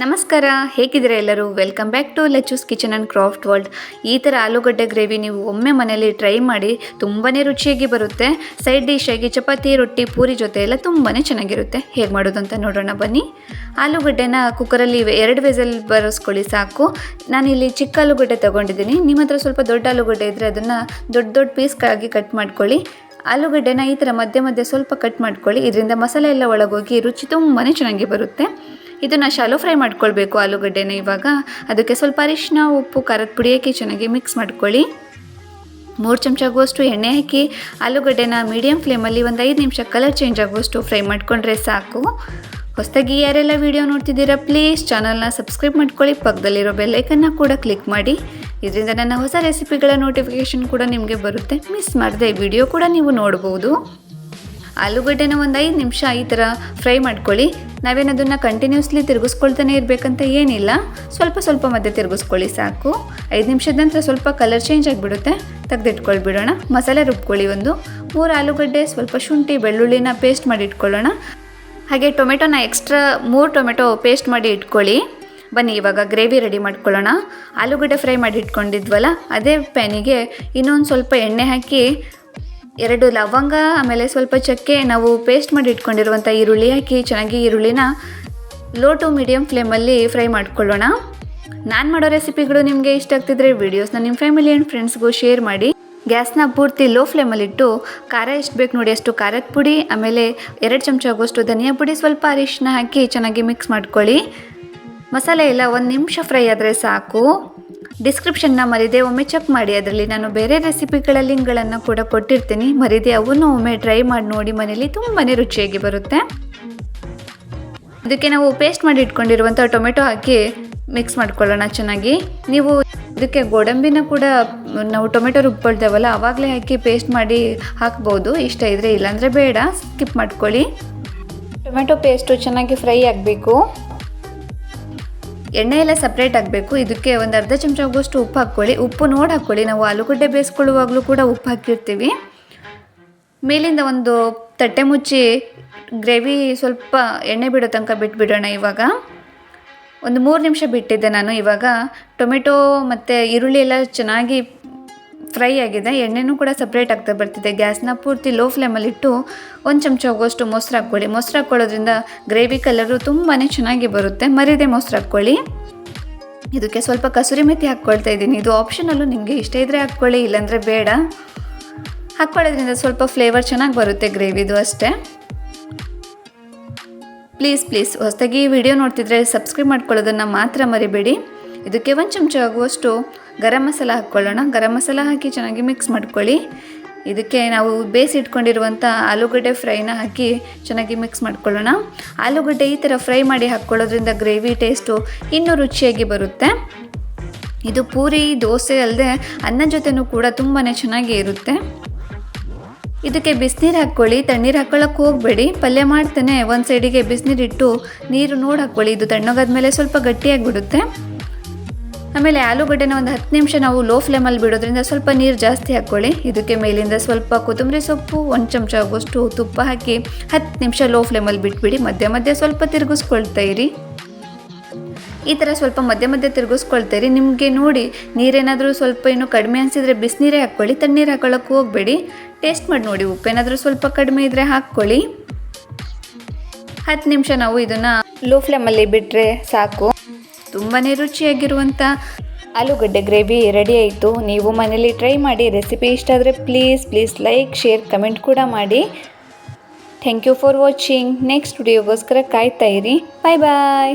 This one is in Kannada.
ನಮಸ್ಕಾರ, ಹೇಗಿದ್ದೀರಾ ಎಲ್ಲರೂ? Welcome back to Lechu's kitchen and craft world ಈ ಥರ ಆಲೂಗಡ್ಡೆ ಗ್ರೇವಿ ನೀವು ಒಮ್ಮೆ ಮನೇಲಿ ಟ್ರೈ ಮಾಡಿ ತುಂಬಾ ರುಚಿಯಾಗಿ ಬರುತ್ತೆ. ಸೈಡ್ ಡಿಶ್ ಆಗಿ ಚಪಾತಿ, ರೊಟ್ಟಿ, ಪೂರಿ ಜೊತೆ ಎಲ್ಲ ತುಂಬಾ ಚೆನ್ನಾಗಿರುತ್ತೆ. ಹೇಗೆ ಮಾಡೋದು ಅಂತ ನೋಡೋಣ ಬನ್ನಿ. ಆಲೂಗಡ್ಡೆನ ಕುಕ್ಕರಲ್ಲಿ ಎರಡು ವೆಸಲ್ ಬರೆಸ್ಕೊಳ್ಳಿ ಸಾಕು. ನಾನಿಲ್ಲಿ ಚಿಕ್ಕ ಆಲೂಗಡ್ಡೆ ತೊಗೊಂಡಿದ್ದೀನಿ. ನಿಮ್ಮ ಹತ್ರ ಸ್ವಲ್ಪ ದೊಡ್ಡ ಆಲೂಗಡ್ಡೆ ಇದ್ದರೆ ಅದನ್ನು ದೊಡ್ಡ ದೊಡ್ಡ ಪೀಸ್ಗಾಗಿ ಕಟ್ ಮಾಡ್ಕೊಳ್ಳಿ. ಆಲೂಗಡ್ಡೆನ ಈ ಥರ ಮಧ್ಯೆ ಮಧ್ಯೆ ಸ್ವಲ್ಪ ಕಟ್ ಮಾಡ್ಕೊಳ್ಳಿ. ಇದರಿಂದ ಮಸಾಲೆ ಎಲ್ಲ ಒಳಗೋಗಿ ರುಚಿ ತುಂಬಾ ಚೆನ್ನಾಗಿ ಬರುತ್ತೆ. ಇದನ್ನು ಶಾಲೋ ಫ್ರೈ ಮಾಡ್ಕೊಳ್ಬೇಕು ಆಲೂಗಡ್ಡೆನ ಇವಾಗ. ಅದಕ್ಕೆ ಸ್ವಲ್ಪ ಅರಿಶಿನ ಉಪ್ಪು, ಖಾರದ ಪುಡಿ ಹಾಕಿ ಚೆನ್ನಾಗಿ ಮಿಕ್ಸ್ ಮಾಡ್ಕೊಳ್ಳಿ. ಮೂರು ಚಮಚ ಆಗುವಷ್ಟು ಎಣ್ಣೆ ಹಾಕಿ ಆಲೂಗಡ್ಡೆನ ಮೀಡಿಯಮ್ ಫ್ಲೇಮಲ್ಲಿ ಒಂದು ಐದು ನಿಮಿಷ ಕಲರ್ ಚೇಂಜ್ ಆಗುವಷ್ಟು ಫ್ರೈ ಮಾಡಿಕೊಂಡ್ರೆ ಸಾಕು. ಹೊಸದಾಗಿ ಯಾರೆಲ್ಲ ವೀಡಿಯೋ ನೋಡ್ತಿದ್ದೀರಾ ಪ್ಲೀಸ್ ಚಾನಲ್ನ ಸಬ್ಸ್ಕ್ರೈಬ್ ಮಾಡ್ಕೊಳ್ಳಿ. ಪಕ್ಕದಲ್ಲಿರೋ ಬೆಲ್ಲೈಕನ್ನ ಕೂಡ ಕ್ಲಿಕ್ ಮಾಡಿ. ಇದರಿಂದ ನನ್ನ ಹೊಸ ರೆಸಿಪಿಗಳ ನೋಟಿಫಿಕೇಷನ್ ಕೂಡ ನಿಮಗೆ ಬರುತ್ತೆ. ಮಿಸ್ ಮಾಡದೆ ವಿಡಿಯೋ ಕೂಡ ನೀವು ನೋಡ್ಬೋದು. ಆಲೂಗಡ್ಡೆನ ಒಂದು ಐದು ನಿಮಿಷ ಈ ಥರ ಫ್ರೈ ಮಾಡ್ಕೊಳ್ಳಿ. ನಾವೇನದನ್ನು ಕಂಟಿನ್ಯೂಸ್ಲಿ ತಿರುಗಿಸ್ಕೊಳ್ತಾನೆ ಇರಬೇಕಂತ ಏನಿಲ್ಲ. ಸ್ವಲ್ಪ ಸ್ವಲ್ಪ ಮಧ್ಯೆ ತಿರುಗಿಸ್ಕೊಳ್ಳಿ ಸಾಕು. ಐದು ನಿಮಿಷದ ನಂತರ ಸ್ವಲ್ಪ ಕಲರ್ ಚೇಂಜ್ ಆಗಿಬಿಡುತ್ತೆ. ತೆಗೆದಿಟ್ಕೊಳ್ಬಿಡೋಣ. ಮಸಾಲೆ ರುಬ್ಕೊಳ್ಳಿ ಒಂದು. ಮೂರು ಆಲೂಗಡ್ಡೆ, ಸ್ವಲ್ಪ ಶುಂಠಿ, ಬೆಳ್ಳುಳ್ಳಿನ ಪೇಸ್ಟ್ ಮಾಡಿ ಇಟ್ಕೊಳ್ಳೋಣ. ಹಾಗೆ ಟೊಮೆಟೊನ ಎಕ್ಸ್ಟ್ರಾ ಮೂರು ಟೊಮೆಟೊ ಪೇಸ್ಟ್ ಮಾಡಿ ಇಟ್ಕೊಳ್ಳಿ. ಬನ್ನಿ, ಇವಾಗ ಗ್ರೇವಿ ರೆಡಿ ಮಾಡ್ಕೊಳ್ಳೋಣ. ಆಲೂಗಡ್ಡೆ ಫ್ರೈ ಮಾಡಿ ಇಟ್ಕೊಂಡಿದ್ವಲ್ಲ, ಅದೇ ಪ್ಯಾನಿಗೆ ಇನ್ನೊಂದು ಸ್ವಲ್ಪ ಎಣ್ಣೆ ಹಾಕಿ ಎರಡು ಲವಂಗ, ಆಮೇಲೆ ಸ್ವಲ್ಪ ಚಕ್ಕೆ, ನಾವು ಪೇಸ್ಟ್ ಮಾಡಿ ಇಟ್ಕೊಂಡಿರುವಂಥ ಈರುಳ್ಳಿ ಹಾಕಿ ಚೆನ್ನಾಗಿ ಈರುಳ್ಳಿನ ಲೋ ಟು ಮೀಡಿಯಮ್ ಫ್ಲೇಮಲ್ಲಿ ಫ್ರೈ ಮಾಡ್ಕೊಳ್ಳೋಣ. ನಾನು ಮಾಡೋ ರೆಸಿಪಿಗಳು ನಿಮಗೆ ಇಷ್ಟ ಆಗ್ತಿದ್ರೆ ವೀಡಿಯೋಸ್ನ ನಿಮ್ಮ ಫ್ಯಾಮಿಲಿ ಆ್ಯಂಡ್ ಫ್ರೆಂಡ್ಸ್ಗೂ ಶೇರ್ ಮಾಡಿ. ಗ್ಯಾಸ್ನ ಪೂರ್ತಿ ಲೋ ಫ್ಲೇಮಲ್ಲಿಟ್ಟು ಖಾರ ಎಷ್ಟು ಬೇಕು ನೋಡಿ ಅಷ್ಟು ಖಾರದ ಪುಡಿ, ಆಮೇಲೆ ಎರಡು ಚಮಚ ಆಗುವಷ್ಟು ಧನಿಯಾ ಪುಡಿ, ಸ್ವಲ್ಪ ಅರಿಶಿನ ಹಾಕಿ ಚೆನ್ನಾಗಿ ಮಿಕ್ಸ್ ಮಾಡ್ಕೊಳ್ಳಿ. ಮಸಾಲೆ ಎಲ್ಲ ಒಂದು ನಿಮಿಷ ಫ್ರೈ ಆದರೆ ಸಾಕು. ಡಿಸ್ಕ್ರಿಪ್ಷನ್ನ ಮರಿದೆ, ಒಮ್ಮೆ ಚೆಕ್ ಮಾಡಿ. ಅದರಲ್ಲಿ ನಾನು ಬೇರೆ ರೆಸಿಪಿಗಳ ಲಿಂಕ್ಗಳನ್ನು ಕೂಡ ಕೊಟ್ಟಿರ್ತೀನಿ. ಮರಿದೆ ಅವನ್ನು ಒಮ್ಮೆ ಟ್ರೈ ಮಾಡಿ ನೋಡಿ. ಮನೇಲಿ ತುಂಬಾ ರುಚಿಯಾಗಿ ಬರುತ್ತೆ. ಇದಕ್ಕೆ ನಾವು ಪೇಸ್ಟ್ ಮಾಡಿ ಇಟ್ಕೊಂಡಿರುವಂಥ ಟೊಮೆಟೊ ಹಾಕಿ ಮಿಕ್ಸ್ ಮಾಡ್ಕೊಳ್ಳೋಣ ಚೆನ್ನಾಗಿ. ನೀವು ಇದಕ್ಕೆ ಗೋಡಂಬಿನ ಕೂಡ, ನಾವು ಟೊಮೆಟೊ ರುಬ್ಕೊಳ್ತೇವಲ್ಲ ಆವಾಗಲೇ ಹಾಕಿ ಪೇಸ್ಟ್ ಮಾಡಿ ಹಾಕ್ಬೋದು. ಇಷ್ಟ ಇದ್ದರೆ ಇಲ್ಲಾಂದರೆ ಬೇಡ. ಸ್ಕಿಪ್ ಮಾಡ್ಕೊಳ್ಳಿ. ಟೊಮೆಟೊ ಪೇಸ್ಟು ಚೆನ್ನಾಗಿ ಫ್ರೈ ಆಗಬೇಕು. ಎಣ್ಣೆ ಎಲ್ಲ ಸಪ್ರೇಟ್ ಆಗಬೇಕು. ಇದಕ್ಕೆ ಒಂದು ಅರ್ಧ ಚಮಚ ಆಗುವಷ್ಟು ಉಪ್ಪು ಹಾಕ್ಕೊಳ್ಳಿ. ಉಪ್ಪು ನೋಡಿ ಹಾಕ್ಕೊಳ್ಳಿ. ನಾವು ಆಲೂಗಡ್ಡೆ ಬೇಯಿಸ್ಕೊಳ್ಳುವಾಗಲೂ ಕೂಡ ಉಪ್ಪು ಹಾಕಿರ್ತೀವಿ. ಮೇಲಿಂದ ಒಂದು ತಟ್ಟೆ ಮುಚ್ಚಿ ಗ್ರೇವಿ ಸ್ವಲ್ಪ ಎಣ್ಣೆ ಬಿಡೋ ತನಕ ಬಿಟ್ಬಿಡೋಣ ಇವಾಗ. ಒಂದು ಮೂರು ನಿಮಿಷ ಬಿಟ್ಟಿದ್ದೆ ನಾನು ಇವಾಗ. ಟೊಮೆಟೊ ಮತ್ತು ಈರುಳ್ಳಿ ಎಲ್ಲ ಚೆನ್ನಾಗಿ ಫ್ರೈ ಆಗಿದೆ, ಎಣ್ಣೆನೂ ಕೂಡ ಸಪ್ರೇಟ್ ಆಗ್ತಾ ಬರ್ತಿದೆ. ಗ್ಯಾಸ್ನ ಪೂರ್ತಿ ಲೋ ಫ್ಲೇಮಲ್ಲಿಟ್ಟು ಒಂದು ಚಮಚ ಆಗುವಷ್ಟು ಮೊಸರು ಹಾಕ್ಕೊಳ್ಳಿ. ಮೊಸರು ಹಾಕ್ಕೊಳ್ಳೋದ್ರಿಂದ ಗ್ರೇವಿ ಕಲರು ತುಂಬಾ ಚೆನ್ನಾಗಿ ಬರುತ್ತೆ. ಮರಿದೆ ಮೊಸರು ಹಾಕ್ಕೊಳ್ಳಿ. ಇದಕ್ಕೆ ಸ್ವಲ್ಪ ಕಸೂರಿ ಮೆಥಿ ಹಾಕ್ಕೊಳ್ತಾ ಇದ್ದೀನಿ. ಇದು ಆಪ್ಷನಲ್ಲೂ ನಿಮಗೆ ಇಷ್ಟ ಇದ್ದರೆ ಹಾಕ್ಕೊಳ್ಳಿ, ಇಲ್ಲಾಂದರೆ ಬೇಡ. ಹಾಕ್ಕೊಳ್ಳೋದ್ರಿಂದ ಸ್ವಲ್ಪ ಫ್ಲೇವರ್ ಚೆನ್ನಾಗಿ ಬರುತ್ತೆ ಗ್ರೇವಿದು ಅಷ್ಟೇ. ಪ್ಲೀಸ್ ಪ್ಲೀಸ್ ಹೊಸದಾಗಿ ವಿಡಿಯೋ ನೋಡ್ತಿದ್ರೆ ಸಬ್ಸ್ಕ್ರೈಬ್ ಮಾಡ್ಕೊಳ್ಳೋದನ್ನು ಮಾತ್ರ ಮರಿಬೇಡಿ. ಇದಕ್ಕೆ ಒಂದು ಚಮಚ ಆಗುವಷ್ಟು ಗರಂ ಮಸಾಲ ಹಾಕ್ಕೊಳ್ಳೋಣ. ಗರಂ ಮಸಾಲ ಹಾಕಿ ಚೆನ್ನಾಗಿ ಮಿಕ್ಸ್ ಮಾಡ್ಕೊಳ್ಳಿ. ಇದಕ್ಕೆ ನಾವು ಬೇಯಿಸಿಟ್ಕೊಂಡಿರುವಂಥ ಆಲೂಗಡ್ಡೆ ಫ್ರೈನ ಹಾಕಿ ಚೆನ್ನಾಗಿ ಮಿಕ್ಸ್ ಮಾಡ್ಕೊಳ್ಳೋಣ. ಆಲೂಗಡ್ಡೆ ಈ ಥರ ಫ್ರೈ ಮಾಡಿ ಹಾಕ್ಕೊಳ್ಳೋದ್ರಿಂದ ಗ್ರೇವಿ ಟೇಸ್ಟು ಇನ್ನೂ ರುಚಿಯಾಗಿ ಬರುತ್ತೆ. ಇದು ಪೂರಿ, ದೋಸೆ ಅಲ್ಲದೆ ಅನ್ನ ಜೊತೆನೂ ಕೂಡ ತುಂಬಾ ಚೆನ್ನಾಗಿ ಇರುತ್ತೆ. ಇದಕ್ಕೆ ಬಿಸಿನೀರು ಹಾಕ್ಕೊಳ್ಳಿ. ತಣ್ಣೀರು ಹಾಕ್ಕೊಳ್ಳೋಕೆ ಹೋಗಬೇಡಿ. ಪಲ್ಯ ಮಾಡ್ತೇನೆ. ಒಂದು ಸೈಡಿಗೆ ಬಿಸಿನೀರಿಟ್ಟು ನೀರು ನೋಡಿ ಹಾಕ್ಕೊಳ್ಳಿ. ಇದು ತಣ್ಣಗಾದ್ಮೇಲೆ ಸ್ವಲ್ಪ ಗಟ್ಟಿಯಾಗಿಬಿಡುತ್ತೆ ಆಮೇಲೆ ಆಲೂಗಡ್ಡೆನ ಒಂದು ಹತ್ತು ನಿಮಿಷ ನಾವು ಲೋ ಫ್ಲೇಮಲ್ಲಿ ಬಿಡೋದ್ರಿಂದ ಸ್ವಲ್ಪ ನೀರು ಜಾಸ್ತಿ ಹಾಕ್ಕೊಳ್ಳಿ. ಇದಕ್ಕೆ ಮೇಲಿಂದ ಸ್ವಲ್ಪ ಕೊತ್ತಂಬರಿ ಸೊಪ್ಪು, ಒಂದು ಚಮಚ ಆಗುವಷ್ಟು ತುಪ್ಪ ಹಾಕಿ ಹತ್ತು ನಿಮಿಷ ಲೋ ಫ್ಲೇಮಲ್ಲಿ ಬಿಟ್ಬಿಡಿ. ಮಧ್ಯ ಮಧ್ಯೆ ಸ್ವಲ್ಪ ತಿರುಗಿಸ್ಕೊಳ್ತಾ ಇರಿ. ಈ ಥರ ಸ್ವಲ್ಪ ಮಧ್ಯ ಮಧ್ಯೆ ತಿರುಗಿಸ್ಕೊಳ್ತಾ ಇರಿ. ನಿಮಗೆ ನೋಡಿ ನೀರೇನಾದರೂ ಸ್ವಲ್ಪ ಇನ್ನೂ ಕಡಿಮೆ ಅನಿಸಿದರೆ ಬಿಸಿನೀರೇ ಹಾಕ್ಕೊಳ್ಳಿ. ತಣ್ಣೀರು ಹಾಕೊಳ್ಳೋಕೆ ಹೋಗಬೇಡಿ. ಟೇಸ್ಟ್ ಮಾಡಿ ನೋಡಿ. ಉಪ್ಪೇನಾದರೂ ಸ್ವಲ್ಪ ಕಡಿಮೆ ಇದ್ದರೆ ಹಾಕ್ಕೊಳ್ಳಿ. ಹತ್ತು ನಿಮಿಷ ನಾವು ಇದನ್ನು ಲೋ ಫ್ಲೇಮಲ್ಲಿ ಬಿಟ್ಟರೆ ಸಾಕು. ತುಂಬಾ ರುಚಿಯಾಗಿರುವಂಥ ಆಲೂಗಡ್ಡೆ ಗ್ರೇವಿ ರೆಡಿ ಆಯಿತು. ನೀವು ಮನೇಲಿ ಟ್ರೈ ಮಾಡಿ ರೆಸಿಪಿ ಇಷ್ಟ ಆದರೆ please please like share comment ಕೂಡ ಮಾಡಿ. Thank you for watching next ವಿಡಿಯೋಗೋಸ್ಕರ ಕಾಯ್ತಾ ಇರಿ. ಬಾಯ್ ಬಾಯ್